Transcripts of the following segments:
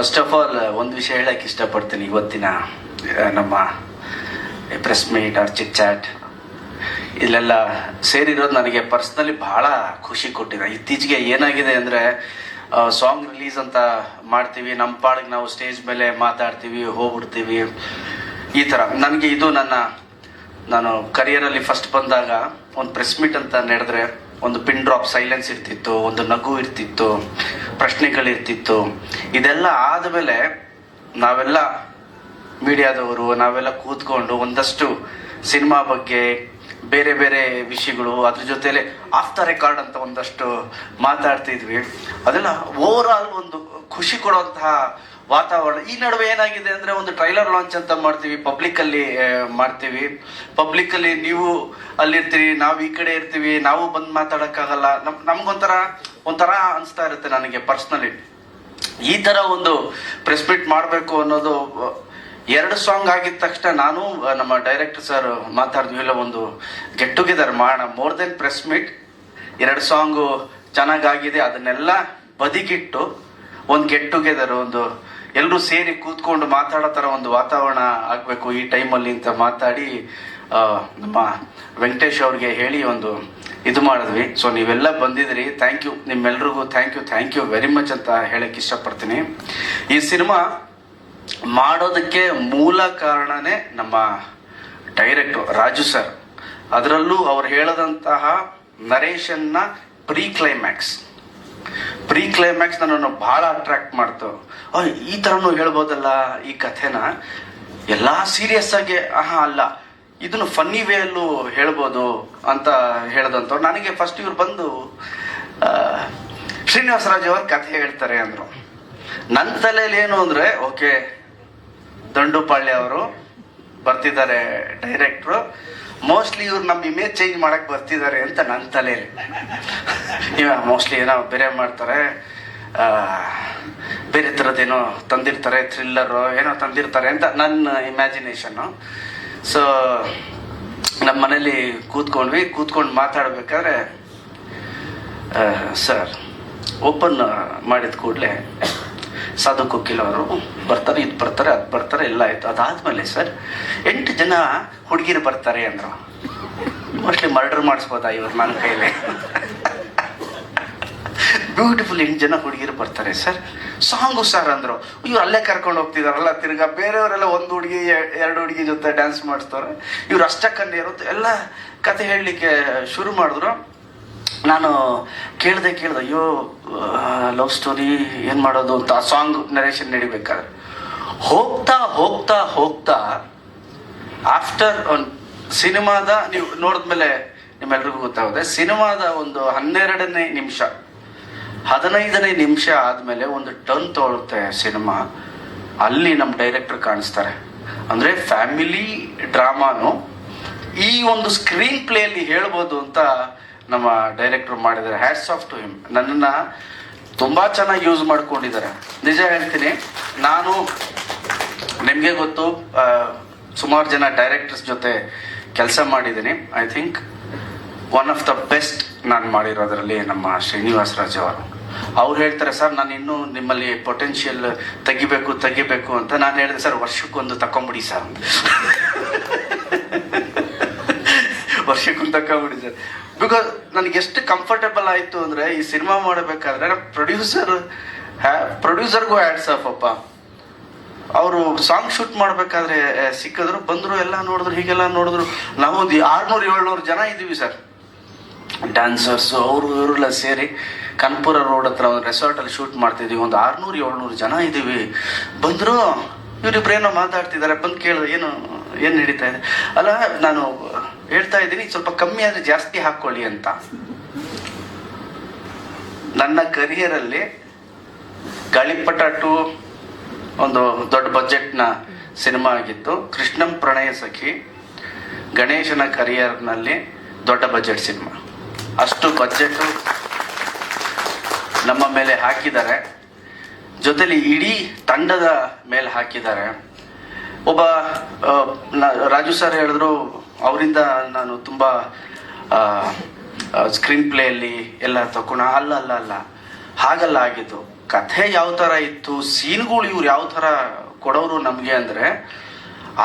First of all ಒಂದು ವಿಷಯ ಹೇಳಕ್ಕೆ ಇಷ್ಟಪಡ್ತೀನಿ ಇವತ್ತಿನ ನಮ್ಮ press meet or chit chat ಇಲ್ಲೆಲ್ಲ ಸೇರಿರೋದು ನನಗೆ ಪರ್ಸ್ನಲಿ ಬಹಳ ಖುಷಿ ಕೊಟ್ಟಿದೆ. ಇತ್ತೀಚೆಗೆ ಏನಾಗಿದೆ ಅಂದರೆ ಸಾಂಗ್ ರಿಲೀಸ್ ಅಂತ ಮಾಡ್ತೀವಿ, ನಮ್ಮ ಪಾಡಿಗೆ ನಾವು ಸ್ಟೇಜ್ ಮೇಲೆ ಮಾತಾಡ್ತೀವಿ, ಹೋಗ್ಬಿಡ್ತೀವಿ. ಈ ಥರ. ನನಗೆ ಇದು ನನ್ನ, ನಾನು ಕರಿಯರಲ್ಲಿ ಫಸ್ಟ್ ಬಂದಾಗ ಒಂದು ಪ್ರೆಸ್ ಮೀಟ್ ಅಂತ ನಡೆದ್ರೆ ಒಂದು ಪಿನ್ ಡ್ರಾಪ್ ಸೈಲೆನ್ಸ್ ಇರ್ತಿತ್ತು, ಒಂದು ನಗು ಇರ್ತಿತ್ತು. ಪ್ರಶ್ನೆಗಳಿರ್ತಿತ್ತು. ಇದೆಲ್ಲ ಆದಮೇಲೆ ನಾವೆಲ್ಲ ಮೀಡಿಯಾದವರು, ನಾವೆಲ್ಲ ಕೂತ್ಕೊಂಡು ಒಂದಷ್ಟು ಸಿನಿಮಾ ಬಗ್ಗೆ, ಬೇರೆ ಬೇರೆ ವಿಷಯಗಳು, ಅದ್ರ ಜೊತೆಯಲ್ಲಿ ಆಫ್ ದ ರೆಕಾರ್ಡ್ ಅಂತ ಒಂದಷ್ಟು ಮಾತಾಡ್ತಿದ್ವಿ. ಅದೆಲ್ಲ ಓವರ್ ಆಲ್ ಒಂದು ಖುಷಿ ಕೊಡುವಂತಹ ವಾತಾವರಣ, ಈ ನಡುವೆ ಏನಾಗಿದೆ ಅಂದ್ರೆ ಒಂದು ಟ್ರೈಲರ್ ಲಾಂಚ್ ಅಂತ ಮಾಡ್ತೀವಿ ಪಬ್ಲಿಕ್ ಅಲ್ಲಿ ಮಾಡ್ತೀವಿ. ಪಬ್ಲಿಕ್ ಅಲ್ಲಿ ನೀವು ಅಲ್ಲಿರ್ತೀವಿ ನಾವು ಈ ಕಡೆ ಇರ್ತೀವಿ, ನಾವು ಬಂದು ಮಾತಾಡಕ್ಕಾಗಲ್ಲ. ನಮ್, ನಮ್ಗೊಂಥರ, ಒಂಥರ ಅನಿಸ್ತಾ ಇರುತ್ತೆ ನನಗೆ ಪರ್ಸ್ನಲಿ ಈ ತರ ಒಂದು ಪ್ರೆಸ್ ಮೀಟ್ ಮಾಡಬೇಕು ಅನ್ನೋದು, ಎರಡು ಸಾಂಗ್ ಆಗಿದ ತಕ್ಷಣ ನಾನು ನಮ್ಮ ಡೈರೆಕ್ಟರ್ ಸರ್ ಮಾತಾಡಿದ್ವಿ ಇಲ್ಲ ಒಂದು ಗೆಟ್ ಟುಗೆದರ್ ಮಾಡೋಣ ಮೋರ್ ದೆನ್ ಪ್ರೆಸ್ ಮೀಟ್ ಎರಡು ಸಾಂಗು ಚೆನ್ನಾಗಾಗಿದೆ, ಅದನ್ನೆಲ್ಲ ಬದಿಗಿಟ್ಟು, ಒಂದು ಗೆಟ್ ಟುಗೆದರ್ ಒಂದು ಎಲ್ಲರೂ ಸೇರಿ ಕೂತ್ಕೊಂಡು ಮಾತಾಡೋ ಥರ ಒಂದು ವಾತಾವರಣ ಆಗಬೇಕು ಈ ಟೈಮಲ್ಲಿ ಅಂತ ಮಾತಾಡಿ ನಮ್ಮ ವೆಂಕಟೇಶ್ ಅವ್ರಿಗೆ ಹೇಳಿ ಒಂದು ಇದು ಮಾಡಿದ್ವಿ. ಸೊ ನೀವೆಲ್ಲ ಬಂದಿದ್ರಿ ಥ್ಯಾಂಕ್ ಯು ನಿಮ್ಮೆಲ್ರಿಗೂ thank you thank you very much ಅಂತ ಹೇಳಕ್ ಇಷ್ಟಪಡ್ತೀನಿ. ಈ ಸಿನಿಮಾ ಮಾಡೋದಕ್ಕೆ ಮೂಲ ಕಾರಣನೇ ನಮ್ಮ ಡೈರೆಕ್ಟರ್ ರಾಜು ಸರ್. ಅದರಲ್ಲೂ ಅವ್ರು ಹೇಳದಂತಹ ನರೇಶನ್ನ ಪ್ರೀ ಕ್ಲೈಮ್ಯಾಕ್ಸ್ ಪ್ರೀ ಕ್ಲೈಮ್ಯಾಕ್ಸ್ ನನ್ನನ್ನು ಬಹಳ ಅಟ್ರಾಕ್ಟ್ ಮಾಡ್ತು. ಈ ಥರನೂ ಹೇಳ್ಬೋದಲ್ಲ ಈ ಕಥೆನ? ಎಲ್ಲ ಸೀರಿಯಸ್ ಆಗಿ, ಆಹಾ, ಅಲ್ಲ. ಇದನ್ನು ಫನ್ನಿ ವೇಯಲ್ಲೂ ಹೇಳ್ಬೋದು ಅಂತ ಹೇಳ್ದಂತ ನನಗೆ ಫಸ್ಟ್ ಇವ್ರು ಬಂದು ಶ್ರೀನಿವಾಸ ಶ್ರೀನಿವಾಸರಾಜ್ ಅವ್ರ ಕಥೆ ಹೇಳ್ತಾರೆ ಅಂದ್ರು. ನನ್ನ ತಲೆಯಲ್ಲಿ ಏನು ಅಂದ್ರೆ, ಓಕೆ, ದಂಡುಪಾಳ್ಯ ಅವರು ಬರ್ತಿದ್ದಾರೆ ಡೈರೆಕ್ಟ್ರು. ಮೋಸ್ಟ್ಲಿ ಇವ್ರು ನಮ್ಮ ಇಮೇಜ್ ಚೇಂಜ್ ಮಾಡಕ್ ಬರ್ತಿದ್ದಾರೆ ಅಂತ ನನ್ನ ತಲೆಯಲ್ಲಿ ಇವ ಮೋಸ್ಟ್ಲಿ ಏನೋ ಬೇರೆ ಮಾಡ್ತಾರೆ. ಬೇರೆ ಥರದ್ದೇನೋ ತಂದಿರ್ತಾರೆ ಥ್ರಿಲ್ಲರು ಏನೋ ತಂದಿರ್ತಾರೆ ಅಂತ ನನ್ನ ಇಮ್ಯಾಜಿನೇಷನ್ನು ಸೊ ನಮ್ಮ ಮನೇಲಿ ಕೂತ್ಕೊಂಡ್ವಿ. ಕೂತ್ಕೊಂಡು ಮಾತಾಡಬೇಕಾದ್ರೆ ಸರ್ ಓಪನ್ ಮಾಡಿದ ಕೂಡಲೇ ಸಾಧು ಕೆಲವರು ಬರ್ತಾರೆ, ಇದು ಬರ್ತಾರೆ, ಅದು ಬರ್ತಾರೆ, ಎಲ್ಲ ಆಯ್ತು. ಅದಾದ್ಮೇಲೆ ಸರ್, ಎಂಟು ಜನ ಹುಡುಗಿರು ಬರ್ತಾರೆ ಅಂದ್ರು. ಮೋಸ್ಟ್ಲಿ ಮರ್ಡರ್ ಮಾಡಿಸ್ಬೋದಾ ಇವ್ರು ನನ್ನ ಕೈಲಿ? ಬ್ಯೂಟಿಫುಲ್ ಎಂಟು ಜನ ಹುಡುಗಿರು ಬರ್ತಾರೆ ಸರ್. ಸಾಂಗು ಸರ್ ಅಂದ್ರು. ಇವ್ರು ಅಲ್ಲೇ ಕರ್ಕೊಂಡು ಹೋಗ್ತಿದಾರಲ್ಲ, ತಿರ್ಗಾ ಬೇರೆಯವರೆಲ್ಲ ಒಂದು ಹುಡುಗಿ ಎರಡು ಹುಡುಗಿ ಜೊತೆ ಡ್ಯಾನ್ಸ್ ಮಾಡಿಸ್ತಾರೆ. ಇವ್ರು ಅಷ್ಟಕ್ಕನ್ನೇ ಇರುತ್ತೆ. ಎಲ್ಲ ಕತೆ ಹೇಳಲಿಕ್ಕೆ ಶುರು ಮಾಡಿದ್ರು. ನಾನು ಕೇಳ್ದೆ ಕೇಳಿದೆ, ಅಯ್ಯೋ ಲವ್ ಸ್ಟೋರಿ ಏನು ಮಾಡೋದು ಅಂತ ಆ ಸಾಂಗ್ ನರೇಷನ್ ನಡಿಬೇಕಾದ್ರೆ. ಹೋಗ್ತಾ ಹೋಗ್ತಾ ಹೋಗ್ತಾ ಆಫ್ಟರ್ ಸಿನಿಮಾದ ನೀವು ನೋಡಿದ್ಮೇಲೆ ನಿಮ್ಮೆಲ್ರಿಗೂ ಗೊತ್ತಾಗುತ್ತೆ, ಸಿನಿಮಾದ ಒಂದು ಹನ್ನೆರಡನೇ ನಿಮಿಷ, ಹದಿನೈದನೇ ನಿಮಿಷ ಆದಮೇಲೆ ಒಂದು ಟರ್ನ್ ತೊಗೊಳುತ್ತೆ ಸಿನಿಮಾ. ಅಲ್ಲಿ ನಮ್ಮ ಡೈರೆಕ್ಟರ್ ಕಾಣಿಸ್ತಾರೆ. ಅಂದರೆ ಫ್ಯಾಮಿಲಿ ಡ್ರಾಮಾನು ಈ ಒಂದು ಸ್ಕ್ರೀನ್ ಪ್ಲೇಯಲ್ಲಿ ಹೇಳ್ಬೋದು ಅಂತ ನಮ್ಮ ಡೈರೆಕ್ಟರ್ ಮಾಡಿದ್ದಾರೆ. ಹ್ಯಾಟ್ಸ್ ಆಫ್ ಟು ಹಿಮ್ ನನ್ನನ್ನು ತುಂಬ ಚೆನ್ನಾಗಿ ಯೂಸ್ ಮಾಡ್ಕೊಂಡಿದ್ದಾರೆ. ನಿಜ ಹೇಳ್ತೀನಿ, ನಾನು ನಿಮಗೆ ಗೊತ್ತು ಸುಮಾರು ಜನ ಡೈರೆಕ್ಟರ್ಸ್ ಜೊತೆ ಕೆಲಸ ಮಾಡಿದ್ದೀನಿ. I think one of the best ನಾನು ಮಾಡಿರೋದ್ರಲ್ಲಿ ನಮ್ಮ ಶ್ರೀನಿವಾಸ ರಾಜ್ ಅವರು. ಅವ್ರು ಹೇಳ್ತಾರೆ ಸರ್ ನಾನು ಇನ್ನೂ ನಿಮ್ಮಲ್ಲಿ ಪೊಟೆನ್ಷಿಯಲ್ ತೆಗಿಬೇಕು ತೆಗಿಬೇಕು ಅಂತ ನಾನು ಹೇಳಿದೆ. ಸರ್ ವರ್ಷಕ್ಕೊಂದು ತಕೊಂಬಿಡಿ ಸರ್ ವರ್ಷಕ್ಕೊಂದು ತಕೊಂಬಿಡಿ ಸರ್ ಬಿಕಾಸ್ ನನಗೆ ಎಷ್ಟು ಕಂಫರ್ಟಬಲ್ ಆಯಿತು ಅಂದರೆ ಈ ಸಿನಿಮಾ ಮಾಡಬೇಕಾದ್ರೆ ಪ್ರೊಡ್ಯೂಸರ್ ಪ್ರೊಡ್ಯೂಸರ್ಗೂ ಆ್ಯಡ್ಸ್ ಆಫ್ ಅಪ್ಪ. ಅವರು ಸಾಂಗ್ ಶೂಟ್ ಮಾಡಬೇಕಾದ್ರೆ ಸಿಕ್ಕಿದ್ರು, ಬಂದರು, ಎಲ್ಲ ನೋಡಿದ್ರು, ಹೀಗೆಲ್ಲ ನೋಡಿದ್ರು. ನಾವು ಒಂದು ಆರ್ನೂರು, ಏಳ್ನೂರು ಜನ ಇದ್ದೀವಿ ಸರ್. ಡ್ಯಾನ್ಸರ್ಸು ಅವರು ಇವರೆಲ್ಲ ಸೇರಿ ಕನ್ಪುರ ರೋಡ್ ಹತ್ರ ಒಂದು ರೆಸಾರ್ಟಲ್ಲಿ ಶೂಟ್ ಮಾಡ್ತಿದ್ದೀವಿ ಒಂದು ಆರ್ನೂರು, ಏಳ್ನೂರು ಜನ ಇದ್ದೀವಿ. ಬಂದರು, ಇವರಿಬ್ರು ಮಾತಾಡ್ತಿದ್ದಾರೆ. ಬಂದು ಕೇಳಿದ್ರೆ ಏನು ಏನು ನಡೀತಾ ಇದೆ? ಅಲ್ಲ, ನಾನು ಹೇಳ್ತಾ ಇದ್ದೀನಿ, ಸ್ವಲ್ಪ ಕಮ್ಮಿ ಆದರೆ ಜಾಸ್ತಿ ಹಾಕೊಳ್ಳಿ ಅಂತ. ನನ್ನ ಕರಿಯರಲ್ಲಿ ಗಾಳಿಪಟ ಟು ಒಂದು ದೊಡ್ಡ ಬಜೆಟ್ನ ಸಿನಿಮಾ ಆಗಿತ್ತು. ಕೃಷ್ಣಂ ಪ್ರಣಯ ಸಖಿ, ಗಣೇಶನ ಕರಿಯರ್ನಲ್ಲಿ ದೊಡ್ಡ ಬಜೆಟ್ ಸಿನಿಮಾ. ಅಷ್ಟು ಬಜೆಟ್ ನಮ್ಮ ಮೇಲೆ ಹಾಕಿದ್ದಾರೆ. ಜೊತೆಲಿ ಇಡೀ ತಂಡದ ಮೇಲೆ ಹಾಕಿದ್ದಾರೆ. ಒಬ್ಬ ರಾಜು ಸರ್ ಹೇಳಿದ್ರು ಅವರಿಂದ ನಾನು ತುಂಬ ಸ್ಕ್ರೀನ್ ಪ್ಲೇಯಲ್ಲಿ ಎಲ್ಲ ತಗೊಂಡ ಅಲ್ಲ ಅಲ್ಲ ಅಲ್ಲ. ಹಾಗಲ್ಲ ಆಗಿದ್ದು. ಕಥೆ ಯಾವ ಥರ ಇತ್ತು, ಸೀನ್ಗಳು ಇವ್ರು ಯಾವ ಥರ ಕೊಡೋರು ನಮಗೆ ಅಂದರೆ,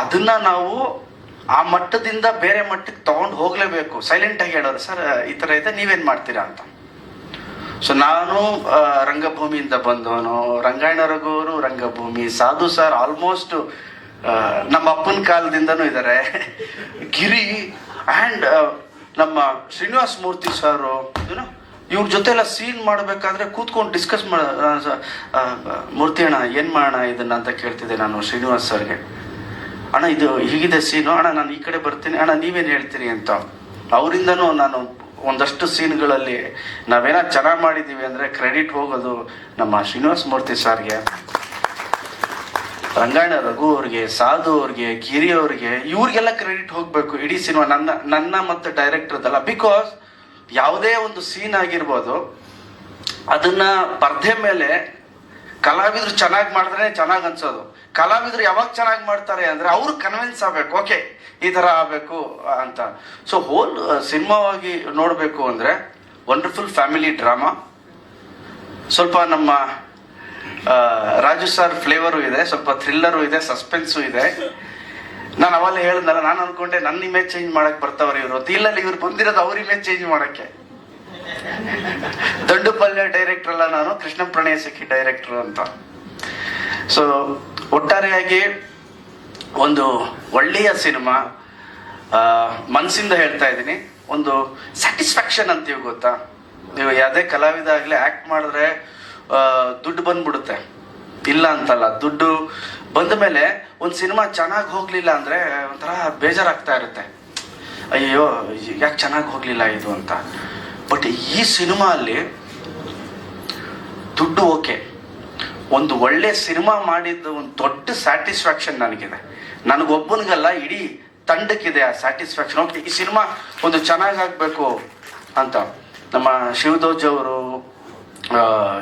ಅದನ್ನ ನಾವು ಆ ಮಟ್ಟದಿಂದ ಬೇರೆ ಮಟ್ಟಕ್ಕೆ ತಗೊಂಡು ಹೋಗಲೇಬೇಕು. ಸೈಲೆಂಟ್ ಆಗಿ ಹೇಳೋರು, ಸರ್, ಈ ಥರ ಇದೆ, ನೀವೇನು ಮಾಡ್ತೀರಾ? ಅಂತ. ಸೊ ನಾನು ರಂಗಭೂಮಿಯಿಂದ ಬಂದವನು, ರಂಗಾಯಣ ರಘುವರು ರಂಗಭೂಮಿ, ಸಾಧು ಸರ್ ಆಲ್ಮೋಸ್ಟ್ ನಮ್ಮ ಅಪ್ಪನ ಕಾಲದಿಂದನೂ ಇದ್ದಾರೆ ಗಿರಿ ಆ್ಯಂಡ್ ನಮ್ಮ ಶ್ರೀನಿವಾಸ್ ಮೂರ್ತಿ ಸರ್ ಇವ್ರ ಜೊತೆ ಎಲ್ಲ ಸೀನ್ ಮಾಡಬೇಕಾದ್ರೆ ಕೂತ್ಕೊಂಡು ಡಿಸ್ಕಸ್ ಮಾಡ ಮೂರ್ತಿ ಅಣ್ಣ, ಏನು ಮಾಡೋಣ ಇದನ್ನ ಅಂತ ಕೇಳ್ತಿದ್ದೆ ನಾನು ಶ್ರೀನಿವಾಸ್ ಸರ್ಗೆ. ಅಣ್ಣ, ಇದು ಹೀಗಿದೆ ಸೀನು ಅಣ್ಣ, ನಾನು ಈ ಕಡೆ ಬರ್ತೀನಿ. ಅಣ್ಣ, ನೀವೇನು ಹೇಳ್ತೀರಿ ಅಂತ. ಅವರಿಂದನೂ ನಾನು ಒಂದಷ್ಟು ಸೀನ್ಗಳಲ್ಲಿ ನಾವೇನ ಚೆನ್ನಾಗಿ ಮಾಡಿದ್ದೀವಿ ಅಂದರೆ ಕ್ರೆಡಿಟ್ ಹೋಗೋದು ನಮ್ಮ ಶ್ರೀನಿವಾಸ್ ಮೂರ್ತಿ ಸರ್ಗೆ. ರಂಗಾಯಣ ರಘು ಅವ್ರಿಗೆ, ಸಾಧು ಅವ್ರಿಗೆ, ಗಿರಿ ಅವ್ರಿಗೆ, ಇವ್ರಿಗೆಲ್ಲ ಕ್ರೆಡಿಟ್ ಹೋಗ್ಬೇಕು. ಇಡೀ ಸಿನಿಮಾ ನನ್ನ ನನ್ನ ಮತ್ತು ಡೈರೆಕ್ಟರ್ದಲ್ಲ ಬಿಕಾಸ್ ಯಾವುದೇ ಒಂದು ಸೀನ್ ಆಗಿರ್ಬೋದು, ಅದನ್ನ ಪರ್ದೆ ಮೇಲೆ ಕಲಾವಿದ್ರು ಚೆನ್ನಾಗಿ ಮಾಡಿದ್ರೆ ಚೆನ್ನಾಗಿ ಅನ್ಸೋದು. ಕಲಾವಿದ್ರು ಯಾವಾಗ ಚೆನ್ನಾಗಿ ಮಾಡ್ತಾರೆ ಅಂದ್ರೆ ಅವ್ರು ಕನ್ವಿನ್ಸ್ ಆಗ್ಬೇಕು. ಓಕೆ ಈ ತರ ಆಗಬೇಕು ಅಂತ. ಸೊ ಹೋಲ್ ಸಿನಿಮಾವಾಗಿ ನೋಡಬೇಕು ಅಂದ್ರೆ ವಂಡರ್ಫುಲ್ ಫ್ಯಾಮಿಲಿ ಡ್ರಾಮಾ ಸ್ವಲ್ಪ ನಮ್ಮ ರಾಜು ಸರ್ ಫ್ಲೇವರು ಇದೆ, ಸ್ವಲ್ಪ ಥ್ರಿಲ್ಲರು ಇದೆ ಸಸ್ಪೆನ್ಸು ಇದೆ. ನಾನು ಅವಾಗ ಹೇಳಿದ್ನಲ್ಲ ನಾನು ಅನ್ಕೊಂಡೆ ನನ್ನ ಇಮೇಜ್ ಚೇಂಜ್ ಮಾಡಕ್ ಬರ್ತಾವ್ರಿ ಇವರು. ಇಲ್ಲ ಇವ್ರು ಬಂದಿರೋದು ಅವ್ರ ಇಮೇಜ್ ಚೇಂಜ್ ಮಾಡಕ್ಕೆ. ದಂಡು ಪಲ್ಯ ಡೈರೆಕ್ಟರ್ ಅಲ್ಲ ನಾನು ಕೃಷ್ಣ ಪ್ರಣಯ ಸಿಕ್ಕಿ ಡೈರೆಕ್ಟರ್ ಅಂತ. ಸೊ ಒಟ್ಟಾರೆಯಾಗಿ ಒಂದು ಒಳ್ಳೆಯ ಸಿನಿಮಾ ಮನಸ್ಸಿಂದ ಹೇಳ್ತಾ ಇದ್ದೀನಿ. ಒಂದು ಸ್ಯಾಟಿಸ್ಫ್ಯಾಕ್ಷನ್ ಅಂತೀವಿ ಗೊತ್ತಾ? ನೀವು ಯಾವುದೇ ಕಲಾವಿದ ಆಗಲಿ ಆ್ಯಕ್ಟ್ ಮಾಡಿದ್ರೆ ದುಡ್ಡು ಬಂದ್ಬಿಡುತ್ತೆ. ಇಲ್ಲ ಅಂತಲ್ಲ, ದುಡ್ಡು ಬಂದ ಮೇಲೆ ಒಂದು ಸಿನಿಮಾ ಚೆನ್ನಾಗಿ ಹೋಗ್ಲಿಲ್ಲ ಅಂದ್ರೆ ಒಂಥರ ಬೇಜಾರಾಗ್ತಾ ಇರುತ್ತೆ. ಅಯ್ಯೋ ಯಾಕೆ ಚೆನ್ನಾಗಿ ಹೋಗ್ಲಿಲ್ಲ ಇದು ಅಂತ. ಬಟ್ ಈ ಸಿನಿಮಾ ದುಡ್ಡು ಓಕೆ. ಒಂದು ಒಳ್ಳೆ ಸಿನಿಮಾ ಮಾಡಿದ್ದು ಒಂದು ದೊಡ್ಡ ಸ್ಯಾಟಿಸ್ಫ್ಯಾಕ್ಷನ್ ನನಗಿದೆ. ನನಗೊಬ್ಬನಿಗಲ್ಲ, ಇಡೀ ತಂಡಕ್ಕಿದೆ ಆ ಸ್ಯಾಟಿಸ್ಫ್ಯಾಕ್ಷನ್. ಓಕೆ, ಈ ಸಿನಿಮಾ ಒಂದು ಚೆನ್ನಾಗಾಗಬೇಕು ಅಂತ. ನಮ್ಮ ಶಿವದೋಜ್ ಅವರು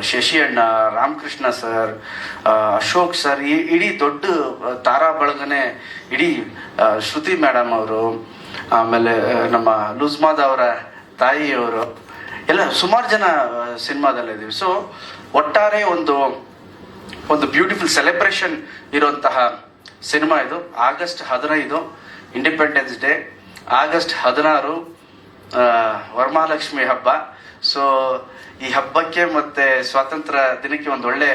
ಶಶಿ ಅಣ್ಣ ರಾಮಕೃಷ್ಣ ಸರ್ ಅಶೋಕ್ ಸರ್, ಈ ಇಡೀ ದೊಡ್ಡ ತಾರಾ ಬಳಗನೆ ಇಡೀ ಶ್ರುತಿ ಮೇಡಮ್ ಅವರು, ಆಮೇಲೆ ನಮ್ಮ ಲುಜ್ಮಾದ್ ಅವರ ತಾಯಿಯವರು, ಎಲ್ಲ ಸುಮಾರು ಜನ ಸಿನಿಮಾದಲ್ಲಿದ್ದೀವಿ ಸೊ ಒಟ್ಟಾರೆ ಒಂದು ಒಂದು ಬ್ಯೂಟಿಫುಲ್ ಸೆಲೆಬ್ರೇಷನ್ ಇರುವಂತಹ ಸಿನಿಮಾ ಇದು. ಆಗಸ್ಟ್ ಹದಿನೈದು ಇಂಡಿಪೆಂಡೆನ್ಸ್ ಡೇ ಆಗಸ್ಟ್ ಹದಿನಾರು ವರಮಹಾಲಕ್ಷ್ಮಿ ಹಬ್ಬ. ಸೊ ಈ ಹಬ್ಬಕ್ಕೆ ಮತ್ತೆ ಸ್ವಾತಂತ್ರ್ಯ ದಿನಕ್ಕೆ ಒಂದು ಒಳ್ಳೆ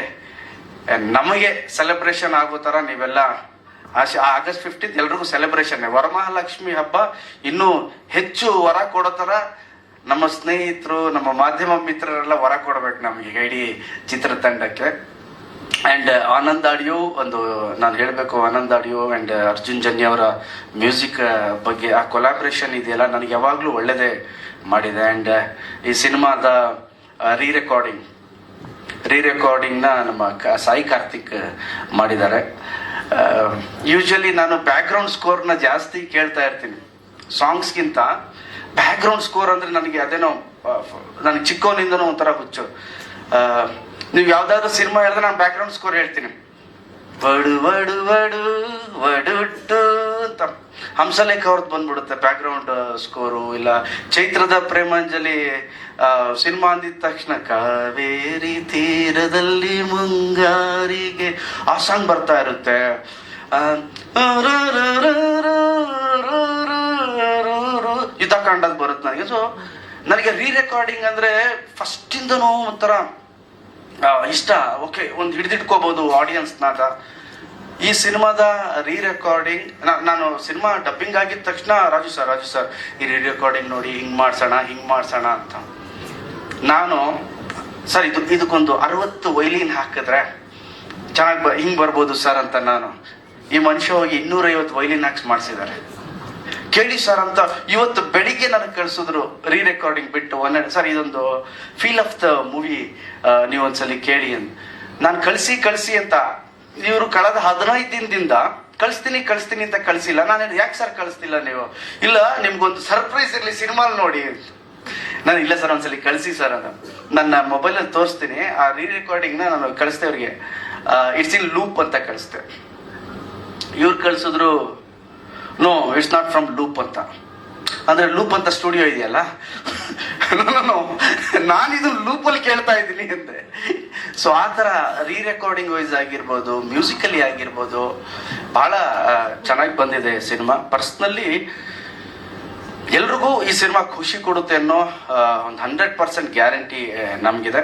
ನಮಗೆ ಸೆಲೆಬ್ರೇಷನ್ ಆಗೋ ಥರ ನೀವೆಲ್ಲ ಆಗಸ್ಟ್ ಫಿಫ್ಟೀನ್ ಎಲ್ರಿಗೂ ಸೆಲೆಬ್ರೇಷನ್ ವರಮಹಾಲಕ್ಷ್ಮಿ ಹಬ್ಬ ಇನ್ನೂ ಹೆಚ್ಚು ವರ ಕೊಡೋ ಥರ ನಮ್ಮ ಸ್ನೇಹಿತರು, ನಮ್ಮ ಮಾಧ್ಯಮ ಮಿತ್ರರೆಲ್ಲ ವರ ಕೊಡ್ಬೇಕು ನಮಗೆ ಇಡೀ ಚಿತ್ರತಂಡಕ್ಕೆ. ಅಂಡ್ ಆನಂದ್ ಆಡಿಯೋ ಒಂದು ನಾನು ಹೇಳಬೇಕು, ಆನಂದ್ ಆಡಿಯೋ ಅಂಡ್ ಅರ್ಜುನ್ ಜನ್ಯ ಅವರ ಮ್ಯೂಸಿಕ್ ಬಗ್ಗೆ ಆ ಕೊಲಾಬ್ರೇಷನ್ ಇದೆಯಲ್ಲ, ನನಗೆ ಯಾವಾಗಲೂ ಒಳ್ಳೆಯದೇ ಮಾಡಿದೆ. ಅಂಡ್ ಈ ಸಿನಿಮಾದ ರೀ ರೆಕಾರ್ಡಿಂಗ್ ರೀ ರೆಕಾರ್ಡಿಂಗ್ನ ನಮ್ಮ ಸಾಯಿ ಕಾರ್ತಿಕ್ ಮಾಡಿದ್ದಾರೆ. ಯೂಶಲಿ ನಾನು ಬ್ಯಾಕ್ಗ್ರೌಂಡ್ ಸ್ಕೋರ್ನ ಜಾಸ್ತಿ ಕೇಳ್ತಾ ಇರ್ತೀನಿ. ಸಾಂಗ್ಸ್ಗಿಂತ ಬ್ಯಾಕ್ಗ್ರೌಂಡ್ ಸ್ಕೋರ್ ಅಂದರೆ ನನಗೆ ಅದೇನೋ ನನಗೆ ಚಿಕ್ಕವನಿಂದನೂ ಒಂಥರ ಹುಚ್ಚು. ನೀವು ಯಾವುದಾದ್ರೂ ಸಿನಿಮಾ ಹೇಳಿದ್ರೆ ನಾನು ಬ್ಯಾಕ್ಗ್ರೌಂಡ್ ಸ್ಕೋರ್ ಹೇಳ್ತೀನಿ. ವಡು ವಡು ವಡು ವಡುಟ್ಟು ಅಂತ. ಹಂಸಲೇಖ ಅವ್ರದ್ದು ಬಂದ್ಬಿಡುತ್ತೆ ಬ್ಯಾಕ್ಗ್ರೌಂಡ್ ಸ್ಕೋರು ಇಲ್ಲ ಚೈತ್ರದ ಪ್ರೇಮಾಂಜಲಿ ಸಿನಿಮಾ ಅಂದಿದ ತಕ್ಷಣ ಕಾವೇರಿ ತೀರದಲ್ಲಿ ಮುಂಗಾರಿಗೆ ಆ ಸಾಂಗ್ ಬರ್ತಾ ಇರುತ್ತೆ. ಆ, ಯುದ್ಧಕಾಂಡದ್ ಬರುತ್ತೆ ನನಗೆ. ಸೊ ನನಗೆ ರೀ ರೆಕಾರ್ಡಿಂಗ್ ಅಂದ್ರೆ ಫಸ್ಟಿಂದನೂ ಒಂಥರ ಇಷ್ಟ. ಓಕೆ ಒಂದು ಹಿಡಿದಿಟ್ಕೋಬಹುದು ಆಡಿಯನ್ಸ್ನಾಗ ಈ ಸಿನಿಮಾದ ರೀ ರೆಕಾರ್ಡಿಂಗ್ ನಾನು ಸಿನಿಮಾ ಡಬ್ಬಿಂಗ್ ಆಗಿದ ತಕ್ಷಣ, ರಾಜು ಸರ್ ರಾಜು ಸರ್ ಈ ರೀ ರೆಕಾರ್ಡಿಂಗ್ ನೋಡಿ ಹಿಂಗ್ ಮಾಡ್ಸೋಣ ಹಿಂಗ್ ಮಾಡ್ಸೋಣ ಅಂತ. ನಾನು ಸರ್ ಇದು ಇದಕ್ಕೊಂದು ಅರವತ್ತು ವೈಲಿನ್ ಹಾಕಿದ್ರೆ ಚೆನ್ನಾಗಿ ಬ ಹಿಂಗ್ ಬರ್ಬೋದು ಸರ್ ಅಂತ ನಾನು. ಈ ಮನುಷ್ಯ ಹೋಗಿ ಇನ್ನೂರೈವತ್ತು ವೈಲಿನ್ ಹಾಕ್ಸ್ ಮಾಡಿಸಿದ್ದಾರೆ. ಕೇಳಿ ಸರ್ ಅಂತ ಇವತ್ತು ಬೆಳಿಗ್ಗೆ ನನಗೆ ಕಳಿಸಿದ್ರು ರೀ ರೆಕಾರ್ಡಿಂಗ್ ಬಿಟ್ಟು ಒನ್ ಸರ್ ಇದೊಂದು ಫೀಲ್ ಆಫ್ ದ ಮೂವಿ ನೀವು ಒಂದ್ಸಲಿ ಕೇಳಿ ಅಂತ. ನಾನು ಕಳಿಸಿ ಕಳಿಸಿ ಅಂತ ಇವರು ಕಳೆದ ಹದಿನೈದು ದಿನದಿಂದ ಕಳಿಸ್ತೀನಿ ಕಳಿಸ್ತೀನಿ ಅಂತ ಕಳಿಸಿಲ್ಲ. ನಾನು ಯಾಕೆ ಸರ್ ಕಳಿಸ್ತಿಲ್ಲ ನೀವು? ಇಲ್ಲ, ನಿಮ್ಗೊಂದು ಸರ್ಪ್ರೈಸ್ ಇರಲಿ ಸಿನಿಮಾಲ್ ನೋಡಿ ನಾನು ಇಲ್ಲ ಸರ್ ಒಂದ್ಸಲಿ ಕಳಿಸಿ ಸರ್ ಅದು ನನ್ನ ಮೊಬೈಲಲ್ಲಿ ತೋರಿಸ್ತೀನಿ. ಆ ರೀ ರೆಕಾರ್ಡಿಂಗ್ನ ನಾನು ಕಳಿಸ್ತೆ ಅವ್ರಿಗೆ ಇಟ್ಸ್ ಇನ್ ಲೂಪ್ ಅಂತ ಕಳಿಸ್ತೆ ಇವ್ರು ಕಳಿಸಿದ್ರು no it's not from loop ಅಂತ. ಅಂದ್ರೆ ಲೂಪ್ ಅಂತ ಸ್ಟುಡಿಯೋ ಇದೆಯಲ್ಲ? ನಾನು ಇದು ಲೂಪಲ್ಲಿ ಕೇಳ್ತಾ ಇದ್ದೀನಿ ಅಂದೆ. ಸೊ ಆ ಥರ ರೀ ರೆಕಾರ್ಡಿಂಗ್ ವೈಸ್ ಆಗಿರ್ಬೋದು ಮ್ಯೂಸಿಕಲಿ ಆಗಿರ್ಬೋದು ಬಹಳ ಚೆನ್ನಾಗಿ ಬಂದಿದೆ ಸಿನಿಮಾ. ಪರ್ಸ್ನಲಿ ಎಲ್ರಿಗೂ ಈ ಸಿನಿಮಾ ಖುಷಿ ಕೊಡುತ್ತೆ ಅನ್ನೋ ಒಂದು ಹಂಡ್ರೆಡ್ ಪರ್ಸೆಂಟ್ ಗ್ಯಾರಂಟಿ ನಮಗಿದೆ.